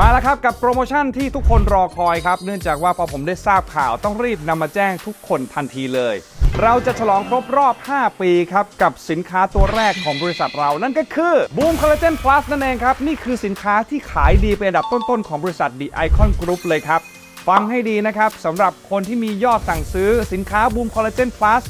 มาแล้วครับกับโปรโมชั่นที่ทุกคนรอคอยครับ เนื่องจากว่าพอผมได้ทราบข่าวต้องรีบนำมาแจ้งทุกคนทันทีเลย เราจะฉลองครบรอบ 5 ปีครับ กับสินค้าตัวแรกของบริษัทเรา นั่นก็คือ Boom Collagen Plus นั่นเองครับ นี่คือสินค้าที่ขายดีเป็นอันดับต้นๆของบริษัท The Icon Group เลยครับ ฟังให้ดีนะครับสำหรับคนที่มียอดสั่งซื้อสินค้า Boom Collagen Plus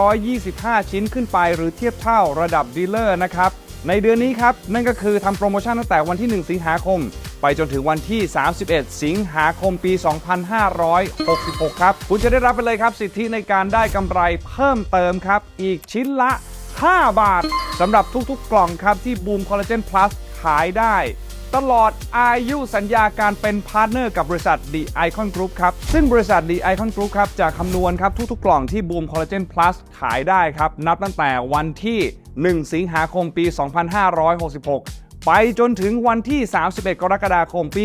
525 ชิ้นขึ้นไป หรือเทียบเท่าระดับดีลเลอร์นะครับในเดือนนี้ครับ นั่นก็คือทำโปรโมชั่นตั้งแต่วันที่ 1 สิงหาคม ไปจนถึงวันที่ 31 สิงหาคมปี 2566 ครับ คุณจะได้รับไปเลยครับ สิทธิในการได้กำไรเพิ่มเติมครับ อีกชิ้นละ 5 บาทสำหรับทุกๆ กล่องครับที่ Boom Collagen Plus ขายได้ ตลอดอายุสัญญาการเป็นพาร์ทเนอร์กับบริษัท The Icon Group ครับ ซึ่งบริษัท The Icon Group ครับจะคำนวณครับทุกๆ กล่องที่ Boom Collagen Plus ขายได้ครับ นับตั้งแต่วันที่ 1 สิงหาคมปี 2566 ไปจนถึงวันที่ 31 กรกฎาคมปี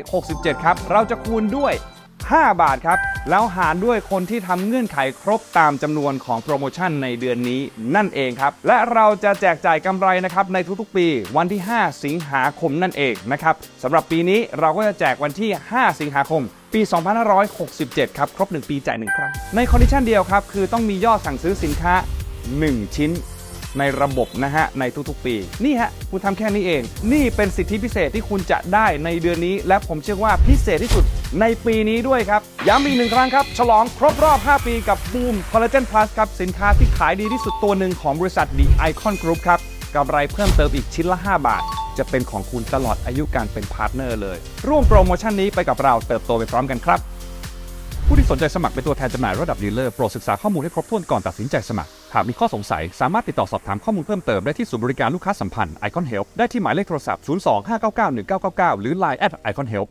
2567 ครับ เราจะคูณด้วย 5 บาทครับ แล้วหารด้วยคนที่ทำเงื่อนไขครบตามจำนวนของโปรโมชั่นในเดือนนี้นั่นเองครับ และเราจะแจกจ่ายกำไรนะครับในทุกๆปีวันที่ 5 สิงหาคมนั่นเองนะครับสำหรับปีนี้เราก็จะแจกวันที่ 5 สิงหาคมปี 2567 ครับ ครบ 1 ปีจ่าย 1 ครั้ง ในคอนดิชันเดียวครับ คือต้องมียอดสั่งซื้อสินค้า 1 ชิ้น ในระบบนะฮะในทุกๆปี นี่ฮะคุณทำแค่นี้เอง นี่เป็นสิทธิพิเศษที่คุณจะได้ในเดือนนี้ และผมเชื่อว่าพิเศษที่สุดในปีนี้ด้วยครับ ย้ำอีกหนึ่งครั้งครับ ฉลองครบรอบ 5 ปีกับ Boom Collagen Plus ครับ สินค้าที่ขายดีที่สุดตัวหนึ่งของบริษัท The Icon Group ครับกำไรเพิ่มเติมอีกชิ้นละ 5 บาท จะเป็นของคุณตลอดอายุการเป็นพาร์ทเนอร์เลย ร่วมโปรโมชั่นนี้ไปกับเราเติบโตไปพร้อมกันครับ ผู้ที่สนใจสมัครเป็นตัวแทนจำหน่ายระดับดีลเลอร์โปรดศึกษาข้อมูลให้ครบถ้วนก่อนตัดสินใจสมัคร หากมีข้อสงสัยสามารถติดต่อสอบถามข้อมูลเพิ่มเติมได้ที่ศูนย์บริการลูกค้าสัมพันธ์ Icon Help ได้ที่หมายเลขโทรศัพท์ 02 599 1999 หรือ Line at Icon Help